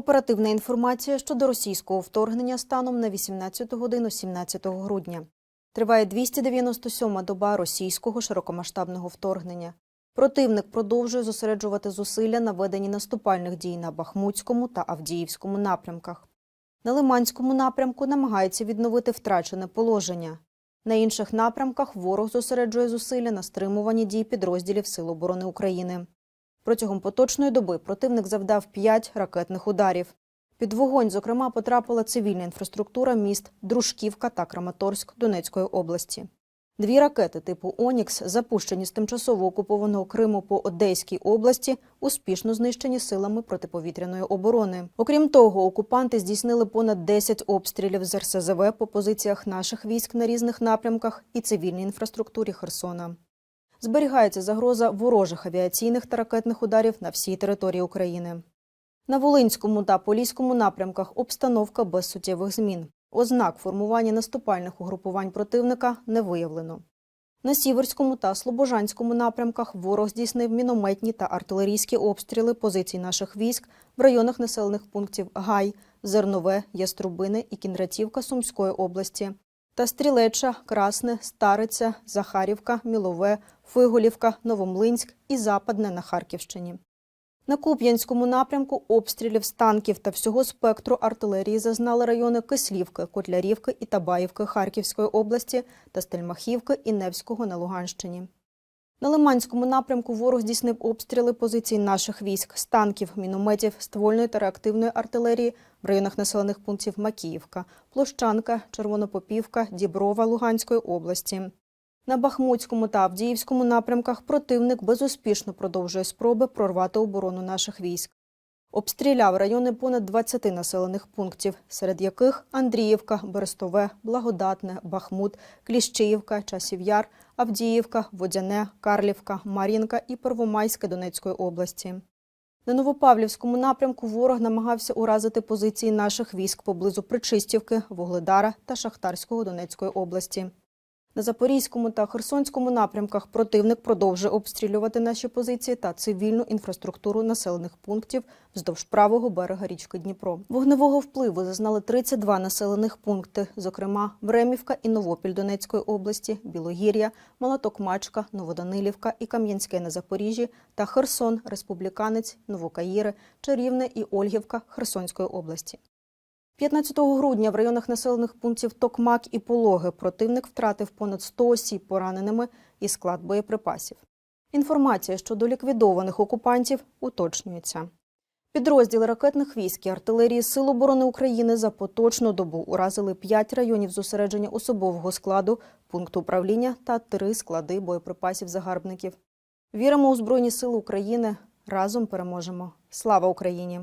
Оперативна інформація щодо російського вторгнення станом на 18 годину 17 грудня. Триває 297-ма доба російського широкомасштабного вторгнення. Противник продовжує зосереджувати зусилля на веденні наступальних дій на Бахмутському та Авдіївському напрямках. На Лиманському напрямку намагається відновити втрачене положення. На інших напрямках ворог зосереджує зусилля на стримуванні дій підрозділів Сил оборони України. Протягом поточної доби противник завдав 5 ракетних ударів. Під вогонь, зокрема, потрапила цивільна інфраструктура міст Дружківка та Краматорськ Донецької області. Дві ракети типу Онікс, запущені з тимчасово окупованого Криму по Одеській області, успішно знищені силами протиповітряної оборони. Окрім того, окупанти здійснили понад 10 обстрілів з РСЗВ по позиціях наших військ на різних напрямках і цивільній інфраструктурі Херсона. Зберігається загроза ворожих авіаційних та ракетних ударів на всій території України. На Волинському та Поліському напрямках обстановка без суттєвих змін. Ознак формування наступальних угрупувань противника не виявлено. На Сіверському та Слобожанському напрямках ворог здійснив мінометні та артилерійські обстріли позицій наших військ в районах населених пунктів Гай, Зернове, Яструбини і Кінратівка Сумської області та Стрілеча, Красне, Стариця, Захарівка, Мілове, Фиголівка, Новомлинськ і Западне на Харківщині. На Куп'янському напрямку обстрілів з танків та всього спектру артилерії зазнали райони Кислівки, Котлярівки і Табаївки Харківської області та Стельмахівки і Невського на Луганщині. На Лиманському напрямку ворог здійснив обстріли позицій наших військ з танків, мінометів, ствольної та реактивної артилерії в районах населених пунктів Макіївка, Площанка, Червонопопівка, Діброва Луганської області. На Бахмутському та Авдіївському напрямках противник безуспішно продовжує спроби прорвати оборону наших військ. Обстріляв райони понад 20 населених пунктів, серед яких Андріївка, Берестове, Благодатне, Бахмут, Кліщіївка, Часів'яр, Авдіївка, Водяне, Карлівка, Мар'їнка і Первомайське Донецької області. На Новопавлівському напрямку ворог намагався уразити позиції наших військ поблизу Причистівки, Вугледара та Шахтарського Донецької області. На Запорізькому та Херсонському напрямках противник продовжує обстрілювати наші позиції та цивільну інфраструктуру населених пунктів вздовж правого берега річки Дніпро. Вогневого впливу зазнали 32 населених пункти, зокрема Времівка і Новопіль Донецької області, Білогір'я, Малаток-Мачка, Новоданилівка і Кам'янське на Запоріжжі та Херсон, Республіканець, Новокаїри, Чарівне і Ольгівка Херсонської області. 15 грудня в районах населених пунктів Токмак і Пологи противник втратив понад 100 осіб пораненими і склад боєприпасів. Інформація щодо ліквідованих окупантів уточнюється. Підрозділи ракетних військ і артилерії Сил оборони України за поточну добу уразили 5 районів зосередження особового складу, пункту управління та 3 склади боєприпасів загарбників. Віримо у Збройні Сили України. Разом переможемо. Слава Україні!